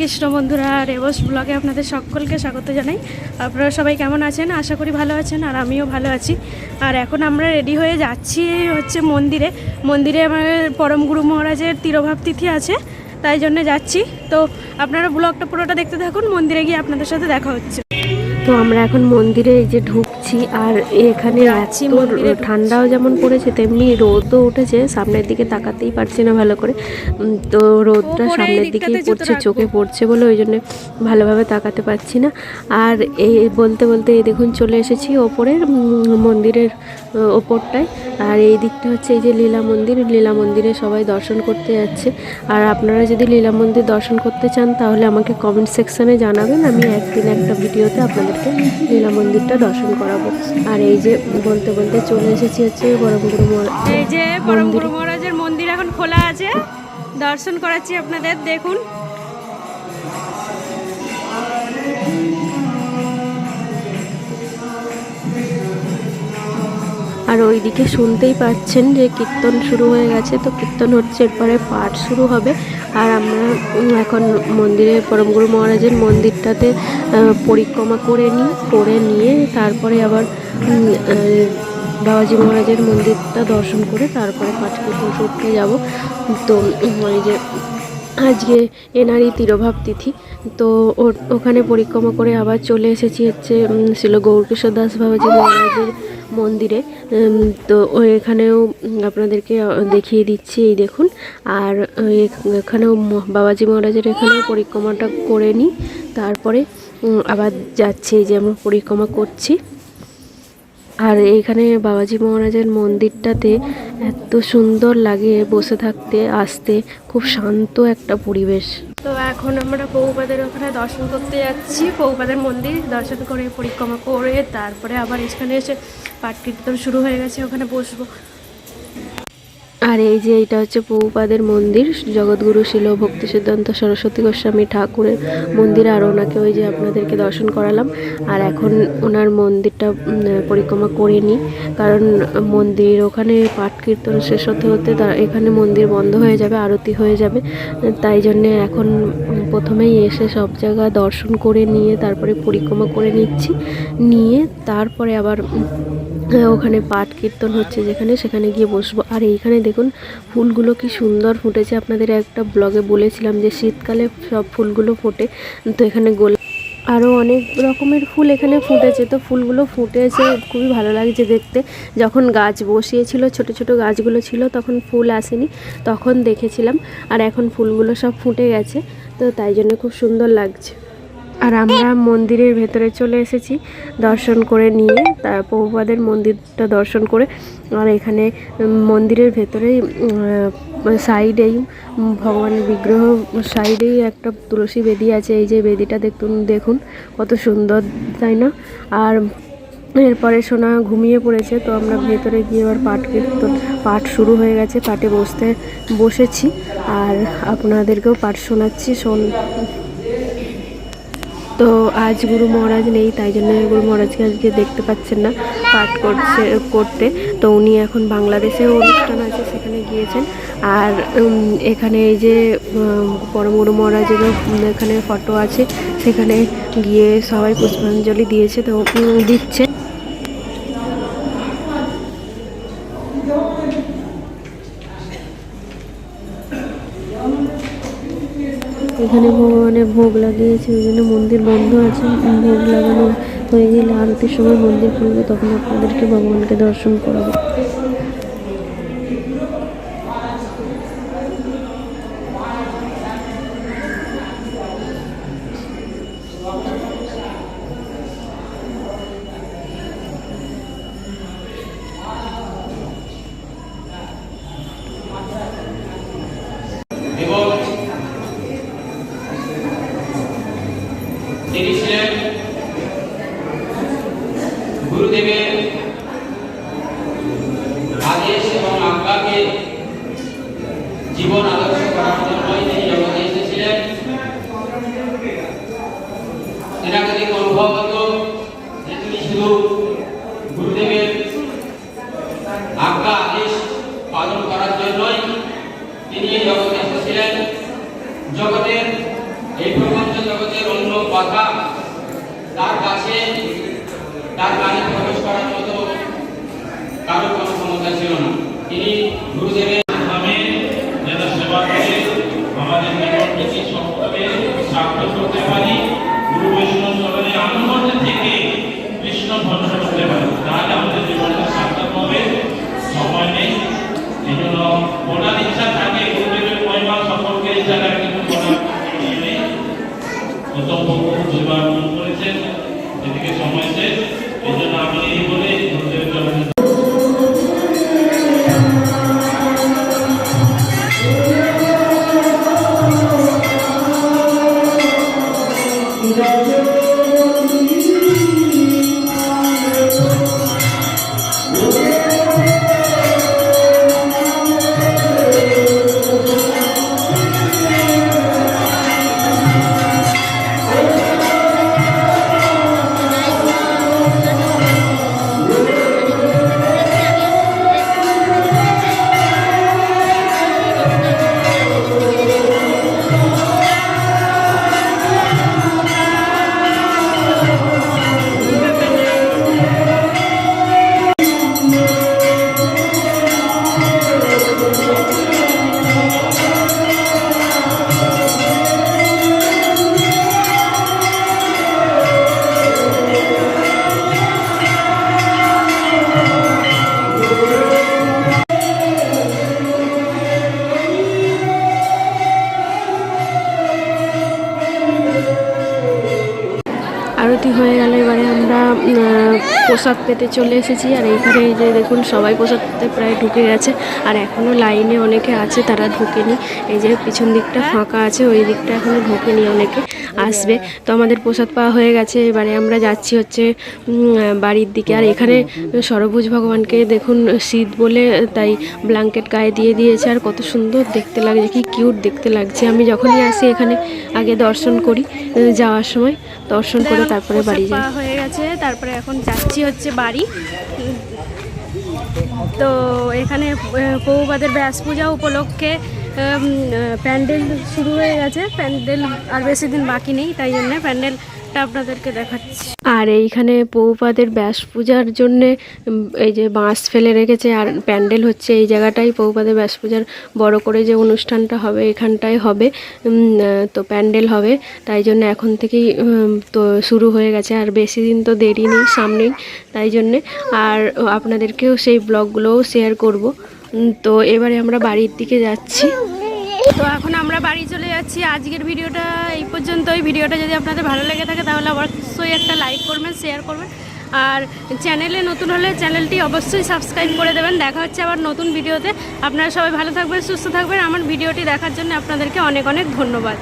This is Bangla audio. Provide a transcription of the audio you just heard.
কৃষ্ণ বন্ধুরা রেবস ব্লগে আপনাদের সকলকে স্বাগত জানাই। আপনারা সবাই কেমন আছেন? আশা করি ভালো আছেন আর আমিও ভালো আছি। আর এখন আমরা রেডি হয়ে যাচ্ছি হচ্ছে মন্দিরে। মন্দিরে আমাদের পরম গুরু মহারাজের তিরোভাব তিথি আছে, তাই জন্য যাচ্ছি। তো আপনারা ব্লগটা পুরোটা দেখতে থাকুন, মন্দিরে গিয়ে আপনাদের সাথে দেখা হচ্ছে। তো আমরা এখন মন্দিরে এই যে ঢুকছি আর এখানে আছি ঠান্ডাও যেমন পড়েছে তেমনি রোদও উঠেছে সামনের দিকে তাকাতেই পারছি না ভালো করে। তো রোদটা সামনের দিকেই পড়ছে চোখে পড়ছে বলে ওই জন্যে ভালোভাবে তাকাতে পারছি না। আর এই বলতে বলতে এই দেখুন চলে এসেছি ওপরের মন্দিরের ওপরটায়। আর এই দিকটা হচ্ছে এই যে লীলা মন্দির লীলা মন্দিরে সবাই দর্শন করতে যাচ্ছে। আর আপনারা যদি লীলা মন্দির দর্শন করতে চান তাহলে আমাকে কমেন্ট সেকশনে জানাবেন আমি একদিন একটা ভিডিওতে আপনাদেরকে লীলা মন্দিরটা দর্শন করাবো। আর এই যে বলতে বলতে চলে এসেছি হচ্ছে বরমগুরু এই যে বরমগুরু মহারাজের মন্দির এখন খোলা আছে। দর্শন করাচ্ছি আপনাদের দেখুন। আর ওইদিকে শুনতেই পাচ্ছেন যে কীর্তন শুরু হয়ে গেছে। তো কীর্তন হচ্ছে, এরপরে পাঠ শুরু হবে। আর আমরা এখন মন্দিরে, পরমগুরু মহারাজের মন্দিরটাতে পরিক্রমা করে নিই, করে নিয়ে তারপরে আবার বাবাজি মহারাজের মন্দিরটা দর্শন করে তারপরে পাঠ কীর্তন শুনতে যাব। তো ওই যে আজকে এনারই তিরোভাব তিথি। তো ওখানে পরিক্রমা করে আবার চলে এসেছি হচ্ছে ছিল গৌরকিশোর দাস বাবাজি মহারাজের মন্দিরে। তো এখানেও আপনাদেরকে দেখিয়ে দিচ্ছি, এই দেখুন। আর এখানেও বাবাজি মহারাজের এখানেও পরিক্রমাটা করে নিই। তারপরে আবার যাচ্ছি যে আমরা পরিক্রমা করছি। আর এখানে বাবাজি মহারাজের মন্দিরটাতে এত সুন্দর লাগে বসে থাকতে, আসতে। খুব শান্ত একটা পরিবেশ। এখন আমরা পৌপাদের ওখানে দর্শন করতে যাচ্ছি। পৌপাদের মন্দির, দর্শন করে পরিক্রমা করে তারপরে আবার এখানে এসে পাঠ কীর্তন শুরু হয়ে গেছে। ওখানে বসবো। আর এই যে এটা হচ্ছে পৌপাদের মন্দির, জগৎগুরু ছিল ভক্তি সিদ্ধান্ত সরস্বতী গোস্বামী ঠাকুরের মন্দির, আর ওনাকে ওই যে আপনাদেরকে দর্শন করালাম। আর এখন ওনার মন্দিরটা পরিক্রমা করে নিই, কারণ মন্দির ওখানে পাঠ কীর্তন শেষ হতে হতে এখানে মন্দির বন্ধ হয়ে যাবে, আরতি হয়ে যাবে। তাই জন্যে এখন প্রথমেই এসে সব জায়গা দর্শন করে নিয়ে, তারপরে পরিক্রমা করে নিচ্ছি। নিয়ে তারপরে আবার ওখানে পাঠ কীর্তন হচ্ছে যেখানে, সেখানে গিয়ে বসবো। আর এইখানে দেখুন, ফুলগুলো কি সুন্দর ফুটেছে। আপনাদের একটা ব্লগে বলেছিলাম যে শীতকালে সব ফুলগুলো ফোটে। তো এখানে গোলাপ আরও অনেক রকমের ফুল এখানে ফুটেছে। তো ফুলগুলো ফুটেছে, খুবই ভালো লাগছে দেখতে। যখন গাছ বসিয়েছিল, ছোট ছোট গাছগুলো ছিল, তখন ফুল আসেনি, তখন দেখেছিলাম। আর এখন ফুলগুলো সব ফুটে গেছে, তো তাই জন্য খুব সুন্দর লাগছে। আর আমরা মন্দিরের ভেতরে চলে এসেছি দর্শন করে নিয়ে তার প্রভুপাদের মন্দিরটা দর্শন করে। আর এখানে মন্দিরের ভেতরেই সাইডেই ভগবানের বিগ্রহ সাইডেই একটা তুলসী বেদি আছে। এই যে বেদিটা দেখুন দেখুন, কত সুন্দর, তাই না? আর এরপরে সোনা ঘুমিয়ে পড়েছে, তো আমরা ভেতরে গিয়ে এবার পাঠ কীর্তন, পাঠ শুরু হয়ে গেছে। পাঠে বসতে, বসেছি। আর আপনাদেরকেও পাঠ শোনাচ্ছি। শোন তো আজ গুরু মহারাজ নেই, তাই জন্য গুরু মহারাজকে আজকে দেখতে পাচ্ছেন না, পাঠ করছে, করতে। তো উনি এখন বাংলাদেশে অনুষ্ঠান আছে, সেখানে গিয়েছেন। আর এখানে এই যে পরম গুরু মহারাজেরও এখানে ফটো আছে, সেখানে গিয়ে সবাই পুষ্পাঞ্জলি দিয়েছে, তো দিচ্ছে এখানে ভগবানের ভোগ লাগিয়েছে, ওই জন্য মন্দির বন্ধ আছে। ভোগ লাগানো হয়ে গেলে আরতির সময় মন্দির খুলবে, তখন আপনাদেরকে ভগবানকে দর্শন করাবো। দেশ এবং আল্লাহকে জীবন আদর্শ করার জন্যই তিনি জগতে এসেছিলেন। এনাকে দেখে অনুভব হতো যে তিনি শুধু গুরুদেবের আজ্ঞা, আদেশ পালন করার জন্যই তিনি এই জগতে এসেছিলেন। জগতের, এই প্রপঞ্চ জগতের অন্য কথা তার কাছে, তার কানে না তিনি হয়ে গেলে এবারে আমরা উম, প্রসাদ পেতে চলে এসেছি। আর এইখানে এই যে দেখুন, সবাই প্রসাদ পেতে প্রায় ঢুকে গেছে। আর এখনও লাইনে অনেকে আছে, তারা ঢোকেনি। এই যে পিছন দিকটা ফাঁকা আছে, ওই দিকটা এখনও ঢোকেনি অনেকে আসবে। তো আমাদের প্রসাদ পাওয়া হয়ে গেছে। এবারে আমরা যাচ্ছি হচ্ছে বাড়ির দিকে। আর এখানে সরভুজ ভগবানকে দেখুন, শীত বলে তাই ব্ল্যাঙ্কেট গায়ে দিয়ে দিয়েছে। আর কত সুন্দর দেখতে লাগছে, কি কিউট দেখতে লাগছে। আমি যখনই আসি এখানে, আগে দর্শন করি, যাওয়ার সময় দর্শন করে তারপরে বাড়ি যাই। গেছে তারপরে এখন যাচ্ছি হচ্ছে বাড়ি। তো এখানে পৌবাদের ব্যাস পূজা উপলক্ষে প্যান্ডেল শুরু হয়ে গেছে। প্যান্ডেল আর বেশি দিন বাকি নেই, তাই জন্য প্যান্ডেলটা আপনাদেরকে দেখাচ্ছি। আর এইখানে পৌপাদের ব্যাস পূজার জন্যে এই যে বাঁশ ফেলে রেখেছে, আর প্যান্ডেল হচ্ছে এই জায়গাটাই। পৌপাদের ব্যাস পূজার বড় করে যে অনুষ্ঠানটা হবে এখানটায় হবে তো প্যান্ডেল হবে। তাই জন্য এখন থেকেই তো শুরু হয়ে গেছে। আর বেশি দিন তো দেরি নেই, সামনেই। তাই জন্যে, আর আপনাদেরকেও সেই ব্লগগুলোও শেয়ার করব। তো এবারে আমরা বাড়ির দিকে যাচ্ছি। তো এখন আমরা বাড়ি চলে যাচ্ছি। আজকের ভিডিওটা এই পর্যন্তই। ভিডিওটা যদি আপনাদের ভালো লেগে থাকে, তাহলে অবশ্যই একটা লাইক করবেন শেয়ার করবেন। আর চ্যানেলে নতুন হলে চ্যানেলটি অবশ্যই সাবস্ক্রাইব করে দেবেন। দেখা হচ্ছে আবার নতুন ভিডিওতে। আপনারা সবাই ভালো থাকবেন, সুস্থ থাকবেন। আমার ভিডিওটি দেখার জন্য আপনাদেরকে অনেক অনেক ধন্যবাদ।